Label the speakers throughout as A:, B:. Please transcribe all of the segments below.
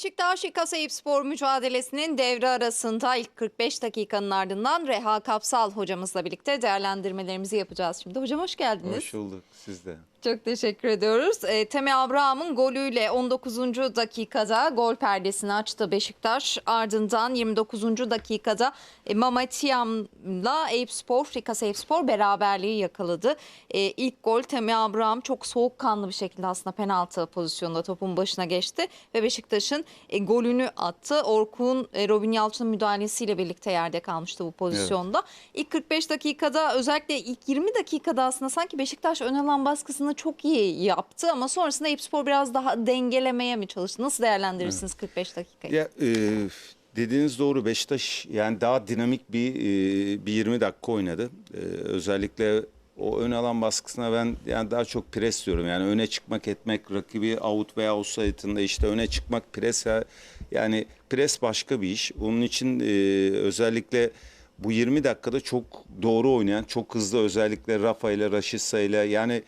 A: Beşiktaş Kasayip Spor mücadelesinin devre arasında ilk 45 dakikanın ardından Reha Kapsal hocamızla birlikte değerlendirmelerimizi yapacağız şimdi. Hocam hoş geldiniz.
B: Hoş bulduk siz de.
A: Çok teşekkür ediyoruz. E, Temi Abraham'ın golüyle 19. dakikada gol perdesini açtı Beşiktaş. Ardından 29. dakikada e, Mamatiyam'la Eyüp Spor, Frikas Eyüp Spor beraberliği yakaladı. E, ilk gol Temi Abraham çok soğukkanlı bir şekilde aslında penaltı pozisyonunda topun başına geçti ve Beşiktaş'ın e, golünü attı. Orkun e, Robin Yalçın'ın müdahalesiyle birlikte yerde kalmıştı bu pozisyonda. İlk 45 dakikada özellikle ilk 20 dakikada aslında sanki Beşiktaş ön alan baskısını çok iyi yaptı ama sonrasında Eyüpspor biraz daha dengelemeye mi çalıştı? Nasıl değerlendirirsiniz 45 dakikayı?
B: Ya e, dediğiniz doğru Beşiktaş yani daha dinamik bir e, bir 20 dakika oynadı. E, özellikle o ön alan baskısına ben yani daha çok pres diyorum. Yani öne çıkmak etmek, rakibi out veya offside'ında işte öne çıkmak pres yani pres başka bir iş. Onun için e, özellikle bu 20 dakikada çok doğru oynayan, çok hızlı özellikle Rafa ile Raşitsa ile yani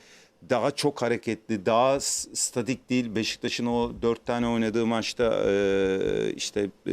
B: daha çok hareketli, daha statik değil. Beşiktaş'ın o dört tane oynadığı maçta e, işte e,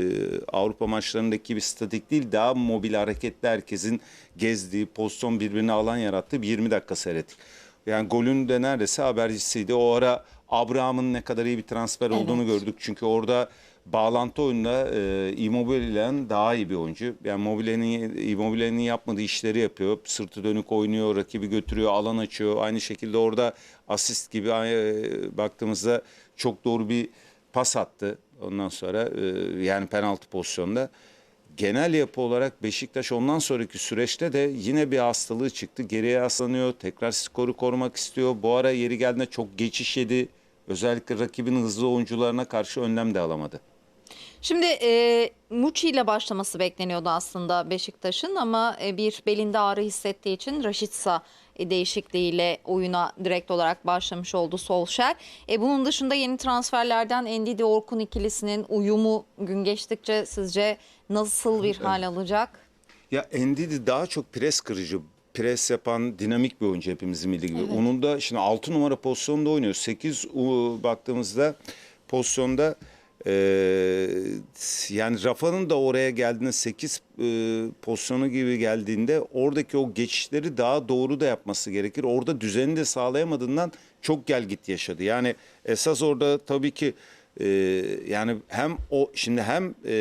B: Avrupa maçlarındaki gibi statik değil, daha mobil hareketli herkesin gezdiği, pozisyon birbirine alan yarattığı bir 20 dakika seyrettik. Yani golün de neredeyse habercisiydi. O ara Abraham'ın ne kadar iyi bir transfer olduğunu
A: Evet.
B: gördük. Çünkü orada bağlantı oyunda e, Immobile'den daha iyi bir oyuncu. Yani Immobile'nin Immobile'nin yapmadığı işleri yapıyor. Sırtı dönük oynuyor, rakibi götürüyor, alan açıyor. Aynı şekilde orada asist gibi e, baktığımızda çok doğru bir pas attı. Ondan sonra e, yani penaltı pozisyonda. Genel yapı olarak Beşiktaş ondan sonraki süreçte de yine bir hastalığı çıktı. Geriye yaslanıyor, tekrar skoru korumak istiyor. Bu ara yeri geldiğinde çok geçiş yedi. Özellikle rakibin hızlı oyuncularına karşı önlem de alamadı.
A: Şimdi e, Muçi ile başlaması bekleniyordu aslında Beşiktaş'ın ama e, bir belinde ağrı hissettiği için Raşitsa e, değişikliğiyle oyuna direkt olarak başlamış oldu Solskjaer. E, bunun dışında yeni transferlerden Endidi Orkun ikilisinin uyumu gün geçtikçe sizce nasıl bir hal alacak?
B: Ya Endidi daha çok pres kırıcı, pres yapan dinamik bir oyuncu hepimizin bildiği gibi. Onun da şimdi 6 numara pozisyonda oynuyor. 8 baktığımızda pozisyonda e, yani Rafa'nın da oraya geldiğinde 8 e, pozisyonu gibi geldiğinde oradaki o geçişleri daha doğru da yapması gerekir. Orada düzeni de sağlayamadığından çok gel git yaşadı. Yani esas orada tabii ki e, yani hem o şimdi hem e,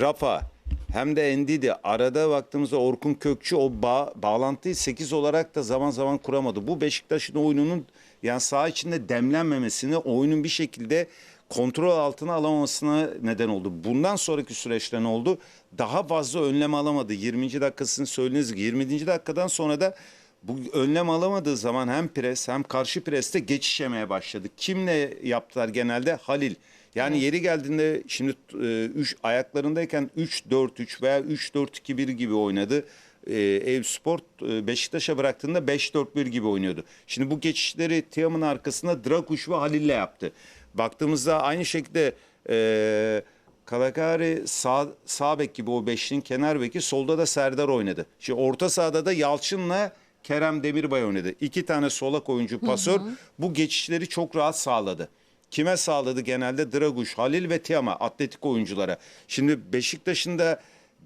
B: Rafa hem de Endidi arada baktığımızda Orkun Kökçü o bağ, bağlantıyı 8 olarak da zaman zaman kuramadı. Bu Beşiktaş'ın oyununun yani saha içinde demlenmemesini, oyunun bir şekilde kontrol altına alamamasına neden oldu. Bundan sonraki süreçte ne oldu? Daha fazla önlem alamadı. 20. dakikasını söylediğiniz gibi 20. dakikadan sonra da bu önlem alamadığı zaman hem pres hem karşı preste geçiş yemeye başladı. Kimle yaptılar genelde? Halil. Yani yeri geldiğinde şimdi 3 ayaklarındayken 3-4-3 veya 3-4-2-1 gibi oynadı. E, Ev Spor e, Beşiktaş'a bıraktığında 5-4-1 gibi oynuyordu. Şimdi bu geçişleri Tiam'ın arkasında Drakuş ve Halil'le yaptı. Baktığımızda aynı şekilde e, Kalakari sağ, sağ bek gibi o beşlinin kenar beki solda da Serdar oynadı. Şimdi orta sahada da Yalçın'la Kerem Demirbay oynadı. İki tane solak oyuncu pasör bu geçişleri çok rahat sağladı. Kime sağladı genelde? Draguş, Halil ve Tiama atletik oyunculara. Şimdi Beşiktaş'ın da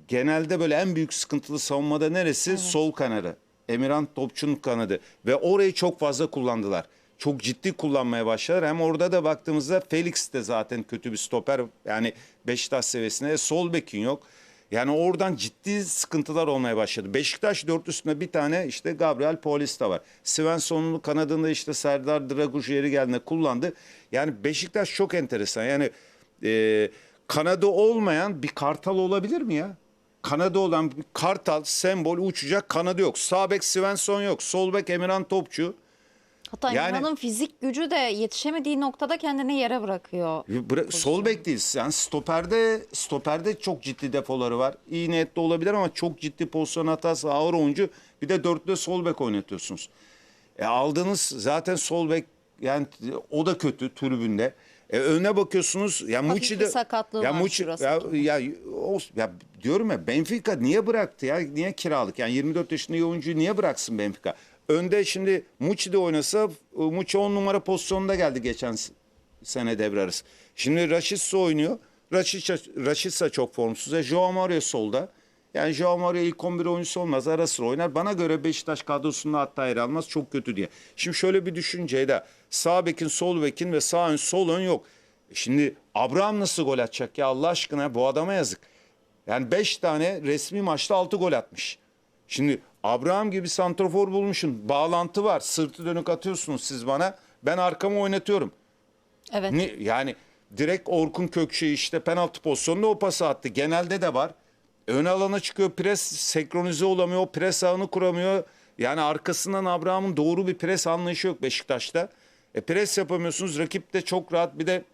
B: genelde böyle en büyük sıkıntılı savunmada neresi? Sol kanadı. Emirhan Topçu'nun kanadı. Ve orayı çok fazla kullandılar. Çok ciddi kullanmaya başladılar. Hem orada da baktığımızda Felix de zaten kötü bir stoper. Yani Beşiktaş seviyesinde. Sol bekin yok. Yani oradan ciddi sıkıntılar olmaya başladı. Beşiktaş dörtlüsünde bir tane işte Gabriel Paulista var. Svensson'un kanadında işte Serdar Draguş yeri geldiğinde kullandı. Yani Beşiktaş çok enteresan. Yani e, kanadı olmayan bir kartal olabilir mi ya? Kanadı olan bir kartal sembol uçacak kanadı yok. Sağ bek Svensson yok. Sol bek Emirhan Topçu.
A: Hatta
B: Yani-
A: İlhan'ın fizik gücü de yetişemediği noktada kendini yere bırakıyor.
B: Bıra- sol bek değil. Yani stoperde stoperde çok ciddi defoları var. İyi niyetli olabilir ama çok ciddi pozisyon hatası ağır oyuncu. Bir de dörtlü sol bek oynatıyorsunuz. E aldığınız zaten sol bek yani o da kötü tribünde. E öne bakıyorsunuz ya Muçi de ya Muçi ya, ya, o- ya diyorum ya Benfica niye bıraktı ya? Niye kiralık? Yani 24 yaşındaki oyuncuyu niye bıraksın Benfica? Önde şimdi Muçi de oynasa Muçi 10 numara pozisyonunda geldi geçen sene devre arası. Şimdi Raşitsa oynuyor. Raşitsa, çok formsuz. E, Joao Mario solda. Yani Joao Mario ilk 11 oyuncusu olmaz. Ara sıra oynar. Bana göre Beşiktaş kadrosunda hatta yer almaz. Çok kötü diye. Şimdi şöyle bir düşünce de sağ bekin, sol bekin ve sağ ön, sol ön yok. E Şimdi Abraham nasıl gol atacak ya Allah aşkına bu adama yazık. Yani 5 tane resmi maçta 6 gol atmış. Şimdi Abraham gibi santrofor bulmuşsun. Bağlantı var. Sırtı dönük atıyorsunuz siz bana. Ben arkamı oynatıyorum.
A: Evet.
B: Ni- yani direkt Orkun Kökçü işte penaltı pozisyonunda o pası attı. Genelde de var. Ön alana çıkıyor pres senkronize olamıyor. Pres ağını kuramıyor. Yani arkasından Abraham'ın doğru bir pres anlayışı yok Beşiktaş'ta. E pres yapamıyorsunuz. Rakip de çok rahat bir de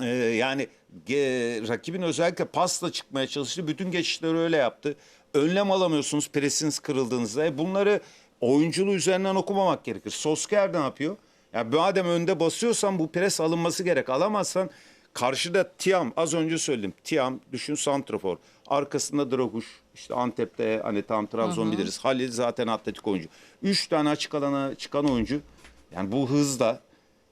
B: ee, yani ge- rakibin özellikle pasla çıkmaya çalıştı. Bütün geçişleri öyle yaptı. Önlem alamıyorsunuz presiniz kırıldığınızda. E bunları oyunculuğu üzerinden okumamak gerekir. Sosker ne yapıyor? Ya madem önde basıyorsan bu pres alınması gerek. Alamazsan karşıda Tiam az önce söyledim. Tiam düşün santrafor. Arkasında Draguş. işte Antep'te hani tam Trabzon biliriz. Halil zaten atletik oyuncu. Üç tane açık alana çıkan oyuncu. Yani bu hızda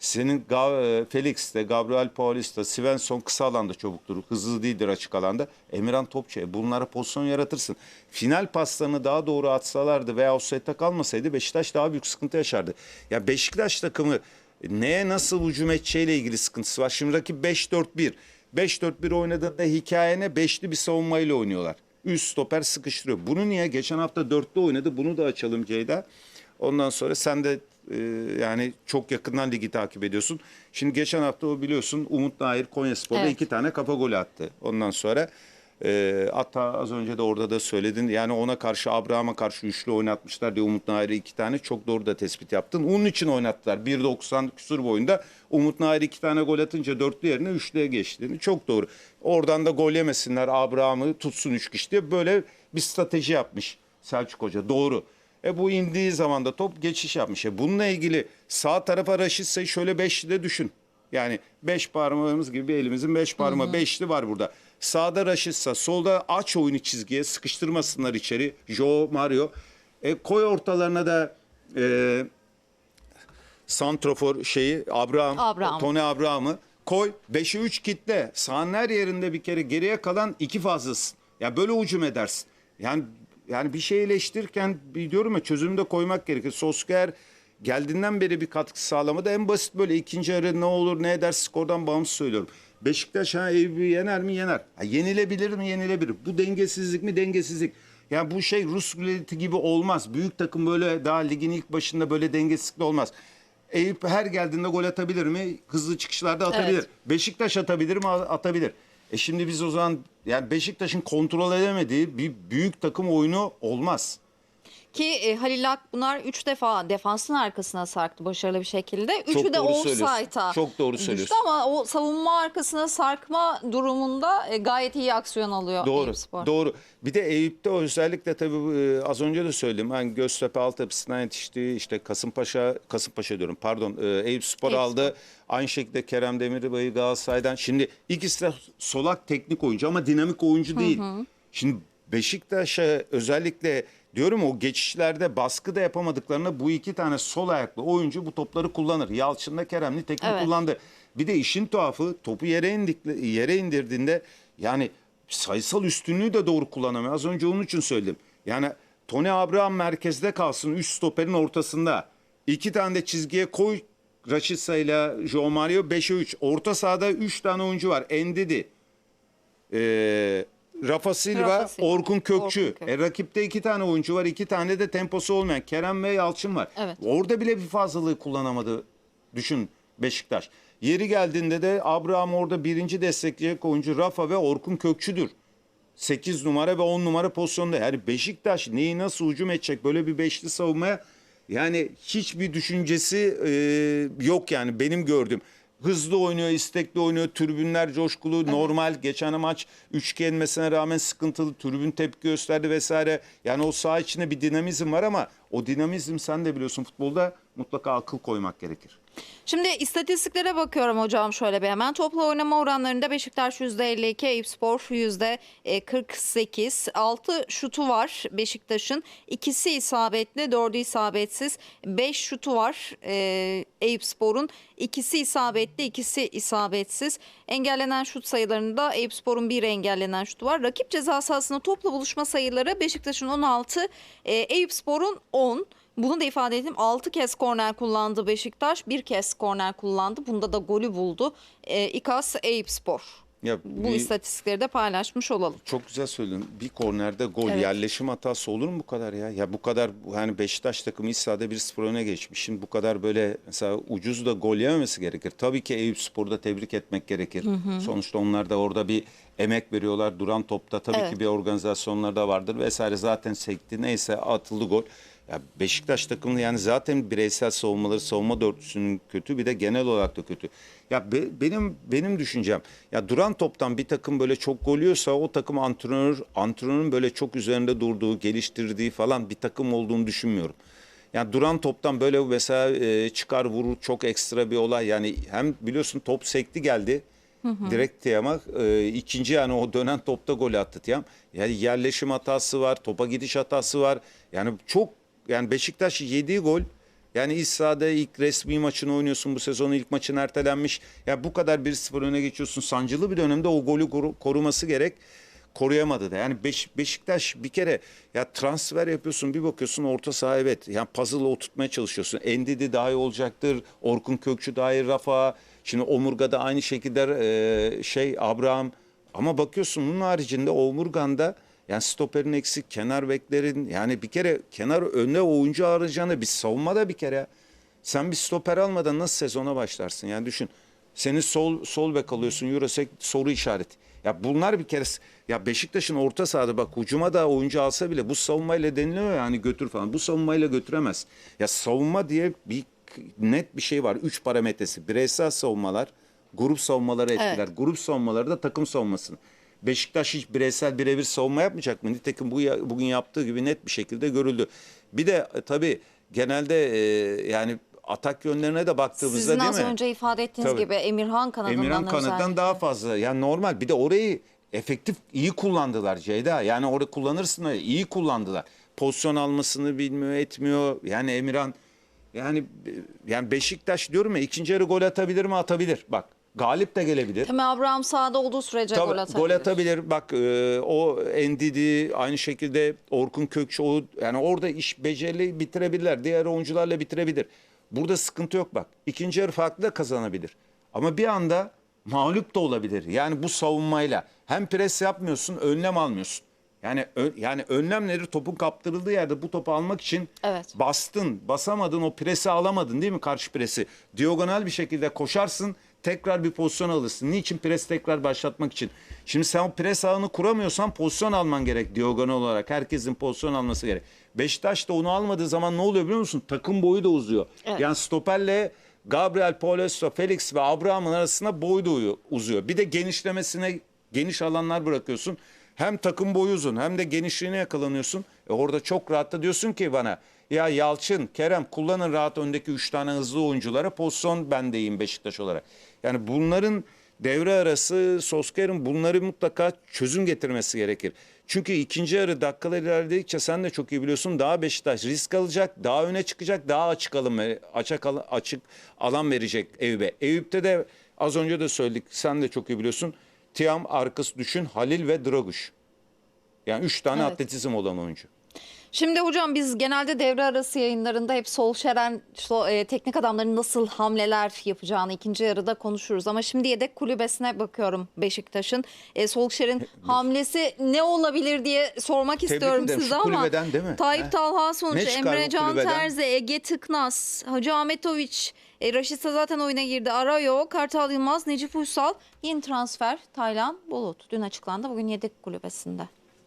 B: senin Ga- e, Felix de, Gabriel Paulista, Svensson kısa alanda çabuktur. Hızlı değildir açık alanda. Emirhan Topçu. Bunlara pozisyon yaratırsın. Final paslarını daha doğru atsalardı veya offside'de kalmasaydı Beşiktaş daha büyük sıkıntı yaşardı. Ya Beşiktaş takımı neye nasıl hücum edeceğiyle ilgili sıkıntısı var. Şimdi rakip 5-4-1. 5-4-1 oynadığında hikayene beşli bir savunmayla oynuyorlar. Üst stoper sıkıştırıyor. Bunu niye? Geçen hafta dörtlü oynadı. Bunu da açalım Ceyda. Ondan sonra sen de e, yani çok yakından ligi takip ediyorsun. Şimdi geçen hafta o biliyorsun Umut Nahir Konyaspor'da
A: Evet.
B: iki tane kafa golü attı. Ondan sonra e, hatta az önce de orada da söyledin. Yani ona karşı Abraham'a karşı üçlü oynatmışlar diye Umut Nahir'e iki tane çok doğru da tespit yaptın. Onun için oynattılar. 1.90 küsur boyunda Umut Nahir iki tane gol atınca dörtlü yerine üçlüye geçtiğini çok doğru. Oradan da gol yemesinler Abraham'ı tutsun üç kişi diye böyle bir strateji yapmış Selçuk Hoca. Doğru. E bu indiği zaman da top geçiş yapmış. E bununla ilgili sağ tarafa Raşitsa'yı şöyle beşli de düşün. Yani beş parmağımız gibi bir elimizin beş parmağı beşli var burada. Sağda Raşitsa, solda aç oyunu çizgiye sıkıştırmasınlar içeri. Joe Mario. E koy ortalarına da e, Santrofor şeyi Abraham,
A: Abraham.
B: Tony Abraham'ı koy. 5'e 3 kitle. Sahanın her yerinde bir kere geriye kalan iki fazlasın. Ya böyle hücum edersin. Yani yani bir şey eleştirirken diyorum ya çözümü de koymak gerekir. Sosker geldiğinden beri bir katkı sağlamadı. En basit böyle ikinci yarı ne olur ne eder skordan bağımsız söylüyorum. Beşiktaş ha Eyüp'ü yener mi? Yener. Ha, yenilebilir mi? Yenilebilir. Bu dengesizlik mi? Dengesizlik. Yani bu şey Rus ruleti gibi olmaz. Büyük takım böyle daha ligin ilk başında böyle dengesizlikle olmaz. Eyüp her geldiğinde gol atabilir mi? Hızlı çıkışlarda atabilir.
A: Evet.
B: Beşiktaş atabilir mi? Atabilir. E şimdi biz o zaman yani Beşiktaş'ın kontrol edemediği bir büyük takım oyunu olmaz.
A: Ki e, Halil Akbunar 3 defa defansın arkasına sarktı başarılı bir şekilde. Üçü
B: Çok
A: de
B: doğru söylüyorsun.
A: offside'a
B: Çok doğru
A: düştü
B: söylüyorsun.
A: ama o savunma arkasına sarkma durumunda e, gayet iyi aksiyon alıyor
B: Doğru.
A: Eyüpspor.
B: Doğru. Bir de Eyüp'te özellikle tabii e, az önce de söyledim. Hani Göztepe altyapısından yetişti. işte Kasımpaşa, Kasımpaşa diyorum pardon. E, Eyüp Spor
A: Eyüp
B: aldı. Aynı şekilde Kerem Demirbay'ı Galatasaray'dan. Şimdi ikisi de solak teknik oyuncu ama dinamik oyuncu değil. Şimdi Beşiktaş'a özellikle diyorum o geçişlerde baskı da yapamadıklarına bu iki tane sol ayaklı oyuncu bu topları kullanır. Yalçın'da Kerem'li teknik
A: Evet.
B: kullandı. Bir de işin tuhafı topu yere indik yere indirdiğinde yani sayısal üstünlüğü de doğru kullanamıyor. Az önce onun için söyledim. Yani Tony Abraham merkezde kalsın üst stoperin ortasında. İki tane de çizgiye koy Rashica ile Joao Mario 5'e 3. Orta sahada 3 tane oyuncu var. Endidi. Ee, Rafa Silva,
A: Rafa Silva,
B: Orkun Kökçü.
A: Orkun Kökçü.
B: E, rakipte iki tane oyuncu var. iki tane de temposu olmayan Kerem ve Yalçın var.
A: Evet.
B: Orada bile bir fazlalığı kullanamadı. Düşün Beşiktaş. Yeri geldiğinde de Abraham orada birinci destekleyecek oyuncu Rafa ve Orkun Kökçü'dür. 8 numara ve 10 numara pozisyonda. Yani Beşiktaş neyi nasıl hücum edecek böyle bir beşli savunmaya yani hiçbir düşüncesi e, yok yani benim gördüğüm. Hızlı oynuyor, istekli oynuyor, tribünler coşkulu, normal. Geçen maç 3-2 yenmesine rağmen sıkıntılı, tribün tepki gösterdi vesaire. Yani o saha içinde bir dinamizm var ama o dinamizm sen de biliyorsun futbolda mutlaka akıl koymak gerekir.
A: Şimdi istatistiklere bakıyorum hocam şöyle bir hemen. Toplu oynama oranlarında Beşiktaş %52, Eyüpspor %48. 6 şutu var Beşiktaş'ın. İkisi isabetli, 4'ü isabetsiz. 5 şutu var e, Eyüpspor'un. İkisi isabetli, ikisi isabetsiz. Engellenen şut sayılarında Eyüpspor'un bir engellenen şutu var. Rakip ceza sahasında topla buluşma sayıları Beşiktaş'ın 16, e, Eyüpspor'un 10. Bunu da ifade edeyim. 6 kez korner kullandı Beşiktaş. Bir kez korner kullandı. Bunda da golü buldu. E, İKAS Eyüpspor.
B: Ya
A: Bu
B: bir-
A: istatistikleri de paylaşmış olalım.
B: Çok güzel söyledin. Bir kornerde gol
A: Evet.
B: yerleşim hatası olur mu bu kadar ya? Ya bu kadar hani Beşiktaş takımı ilk sahada 1-0 öne geçmiş. Şimdi bu kadar böyle mesela ucuz da gol yememesi gerekir. Tabii ki Eyüp Spor'da tebrik etmek gerekir. Sonuçta onlar da orada bir emek veriyorlar. Duran topta tabii
A: Evet.
B: ki bir organizasyonlar da vardır vesaire. Zaten sekti neyse atıldı gol. Ya Beşiktaş takımı yani zaten bireysel savunmaları, savunma dörtlüsünün kötü bir de genel olarak da kötü. Ya be- benim benim düşüncem ya duran toptan bir takım böyle çok gol yiyorsa o takım antrenör antrenörün böyle çok üzerinde durduğu, geliştirdiği falan bir takım olduğunu düşünmüyorum. Yani duran toptan böyle mesela e, çıkar vurur çok ekstra bir olay. Yani hem biliyorsun top sekti geldi. Direkt Tiam'a e, ikinci yani o dönen topta gol attı Tiam. Yani yerleşim hatası var, topa gidiş hatası var. Yani çok yani Beşiktaş yediği gol yani sahada ilk resmi maçını oynuyorsun bu sezonun ilk maçın ertelenmiş. Ya bu kadar 1-0 öne geçiyorsun. Sancılı bir dönemde o golü koru- koruması gerek. Koruyamadı da. Yani Beş- Beşiktaş bir kere ya transfer yapıyorsun bir bakıyorsun orta saha evet. Yani puzzle'ı oturtmaya çalışıyorsun. Endidi daha iyi olacaktır. Orkun Kökçü daha iyi Rafa. Şimdi Omurga'da aynı şekilde e, şey Abraham. Ama bakıyorsun bunun haricinde Omurgan'da yani stoperin eksik, kenar beklerin yani bir kere kenar önüne oyuncu arayacağını bir savunmada bir kere sen bir stoper almadan nasıl sezona başlarsın? Yani düşün. Senin sol sol bek alıyorsun Eurosek soru işareti. Ya bunlar bir kere ya Beşiktaş'ın orta sahada bak hücuma da oyuncu alsa bile bu savunmayla deniliyor yani götür falan. Bu savunmayla götüremez. Ya savunma diye bir net bir şey var. Üç parametresi. Bireysel savunmalar, grup savunmaları etkiler.
A: Evet.
B: Grup savunmaları da takım savunmasını. Beşiktaş hiç bireysel birebir savunma yapmayacak mı? Nitekim bu bugün yaptığı gibi net bir şekilde görüldü. Bir de e, tabii genelde e, yani atak yönlerine de baktığımızda
A: Sizin
B: değil
A: az
B: mi?
A: önce ifade ettiğiniz
B: Tabii.
A: gibi Emirhan kanadından
B: Emirhan kanattan
A: özellikle.
B: daha fazla. Yani normal. Bir de orayı efektif iyi kullandılar Ceyda. Yani orada kullanırsın iyi kullandılar. Pozisyon almasını bilmiyor, etmiyor. Yani Emirhan yani yani Beşiktaş diyorum ya ikinci yarı gol atabilir mi? Atabilir. Bak galip de gelebilir.
A: Temi Abraham sahada olduğu sürece
B: Tabii,
A: gol atabilir.
B: Gol atabilir. Bak e, o Endidi aynı şekilde Orkun Kökçü o yani orada iş becerili bitirebilirler. Diğer oyuncularla bitirebilir. Burada sıkıntı yok bak. İkinci yarı farklı da kazanabilir. Ama bir anda mağlup da olabilir. Yani bu savunmayla hem pres yapmıyorsun, önlem almıyorsun. Yani ö- yani önlem nedir? Topun kaptırıldığı yerde bu topu almak için
A: Evet.
B: bastın, basamadın, o presi alamadın değil mi karşı presi? Diagonal bir şekilde koşarsın, tekrar bir pozisyon alırsın. Niçin? Pres tekrar başlatmak için. Şimdi sen o pres ağını kuramıyorsan pozisyon alman gerek diagonal olarak. Herkesin pozisyon alması gerek. Beşiktaş da onu almadığı zaman ne oluyor biliyor musun? Takım boyu da uzuyor.
A: Evet.
B: Yani stoperle Gabriel Paulista, Felix ve Abraham'ın arasında boy da uzuyor. Bir de genişlemesine geniş alanlar bırakıyorsun. Hem takım boyu uzun hem de genişliğine yakalanıyorsun. E orada çok rahat da diyorsun ki bana ya Yalçın, Kerem kullanın rahat öndeki 3 tane hızlı oyunculara pozisyon bendeyim Beşiktaş olarak. Yani bunların devre arası Sosker'in bunları mutlaka çözüm getirmesi gerekir. Çünkü ikinci yarı dakikalar ilerledikçe sen de çok iyi biliyorsun daha Beşiktaş risk alacak, daha öne çıkacak, daha açık alan açık alan, açık alan verecek Eyüp'e. Eyüp'te de az önce de söyledik sen de çok iyi biliyorsun. Tiam arkası düşün Halil ve Draguş. Yani üç tane
A: Evet.
B: atletizm olan oyuncu.
A: Şimdi hocam biz genelde devre arası yayınlarında hep Solşeren so- e, teknik adamların nasıl hamleler yapacağını ikinci yarıda konuşuruz. Ama şimdi yedek kulübesine bakıyorum Beşiktaş'ın. E, Solşer'in hamlesi ne olabilir diye sormak istiyorum
B: ederim.
A: size
B: Şu
A: ama
B: kulübeden değil mi?
A: Tayyip
B: He.
A: Talha sonucu,
B: Ne çıkar
A: Emre
B: bu
A: Can
B: kulübeden?
A: Terzi, Ege Tıknaz, Hacı Ahmetoviç, e, Raşitsa zaten oyuna girdi. Arayo, Kartal Yılmaz, Necip Uysal, yeni transfer Taylan Bulut. Dün açıklandı bugün yedek kulübesinde.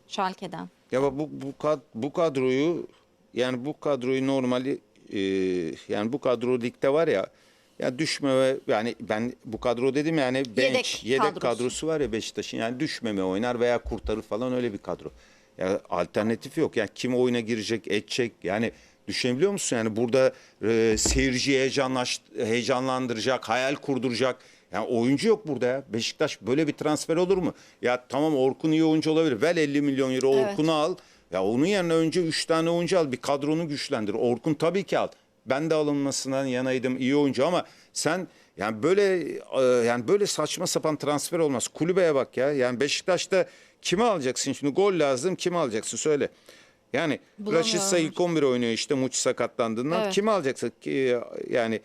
A: Schalke'den.
B: Ya bu bu kad- bu kadroyu yani bu kadroyu normali e, yani bu kadro ligde var ya ya düşme ve yani ben bu kadro dedim yani bench
A: Yedek
B: yedek,
A: kadrosu.
B: kadrosu var ya Beşiktaş'ın yani düşmeme oynar veya kurtarır falan öyle bir kadro. Ya alternatif yok. Yani kim oyuna girecek, edecek yani Düşünebiliyor musun? Yani burada e, seyirciyi heyecanlaş, heyecanlandıracak, hayal kurduracak. Yani oyuncu yok burada ya. Beşiktaş böyle bir transfer olur mu? Ya tamam Orkun iyi oyuncu olabilir. Ver 50 milyon euro
A: Evet.
B: Orkun'u al. Ya onun yerine önce 3 tane oyuncu al. Bir kadronu güçlendir. Orkun tabii ki al. Ben de alınmasından yanaydım iyi oyuncu ama sen yani böyle e, yani böyle saçma sapan transfer olmaz. Kulübeye bak ya. Yani Beşiktaş'ta kimi alacaksın şimdi? Gol lazım. Kimi alacaksın? Söyle. Yani. Rashica ilk 11 oynuyor işte Muç sakatlandığından.
A: Evet.
B: Kimi alacaksın? Ki, Yani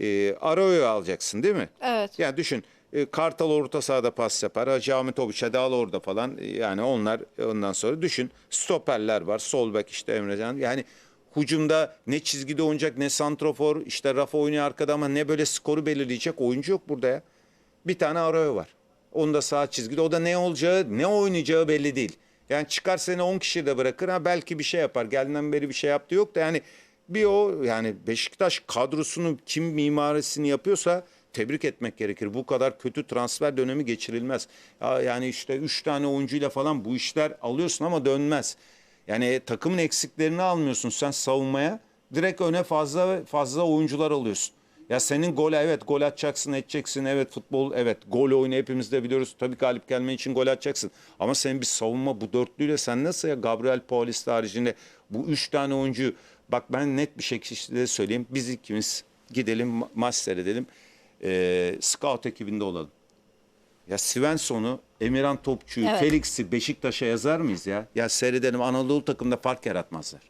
B: e, Arao'yu alacaksın değil mi?
A: Evet.
B: Yani düşün e, Kartal orta sahada pas yapar. Hacı Ahmet de al orada falan. E, Yani onlar ondan sonra düşün. Stoperler var. Sol bek işte Emrecan. Yani hucumda ne çizgide oynayacak ne santrofor. işte Rafa oynuyor arkada ama ne böyle skoru belirleyecek oyuncu yok burada ya. Bir tane Arroyo var. Onda sağ çizgide. O da ne olacağı, ne oynayacağı belli değil. Yani çıkar seni 10 kişi de bırakır. Ha belki bir şey yapar. Geldiğinden beri bir şey yaptı yok da yani bir o yani Beşiktaş kadrosunu kim mimarisini yapıyorsa tebrik etmek gerekir. Bu kadar kötü transfer dönemi geçirilmez. Ya yani işte 3 tane oyuncuyla falan bu işler alıyorsun ama dönmez. Yani takımın eksiklerini almıyorsun sen savunmaya. Direkt öne fazla fazla oyuncular alıyorsun. Ya senin gol evet gol atacaksın edeceksin evet futbol evet gol oyunu hepimiz de biliyoruz. Tabii galip gelmen için gol atacaksın. Ama senin bir savunma bu dörtlüyle sen nasıl ya Gabriel Paulista haricinde bu üç tane oyuncu bak ben net bir şekilde söyleyeyim biz ikimiz gidelim ma- maç seyredelim ee, scout ekibinde olalım. Ya Svensson'u, Emirhan Topçu'yu,
A: Evet.
B: Felix'i Beşiktaş'a yazar mıyız ya? Ya seyredelim Anadolu takımda fark yaratmazlar.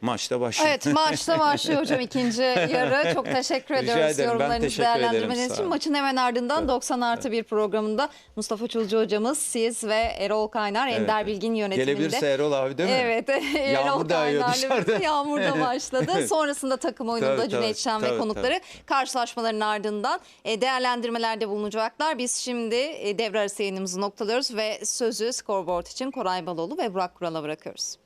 B: Maçta başlıyor.
A: Evet maçta başlıyor hocam ikinci yarı. Çok teşekkür
B: Rica
A: ediyoruz
B: ederim,
A: yorumlarınızı
B: teşekkür
A: değerlendirmeniz için. Maçın hemen ardından 90 artı bir programında Mustafa Çulcu hocamız, siz ve Erol Kaynar, Ender
B: Evet.
A: Bilgin yönetiminde.
B: Gelebilirse Erol abi değil mi?
A: Evet. Erol
B: Yağmur da yağıyor
A: Kaynar'la Yağmur da başladı. Sonrasında takım oyununda
B: Tabii,
A: Cüneyt
B: tabii,
A: Şen ve
B: tabii,
A: konukları karşılaşmaların ardından e, değerlendirmelerde bulunacaklar. Biz şimdi e, devre arası yayınımızı noktalıyoruz ve sözü scoreboard için Koray Baloğlu ve Burak Kural'a bırakıyoruz.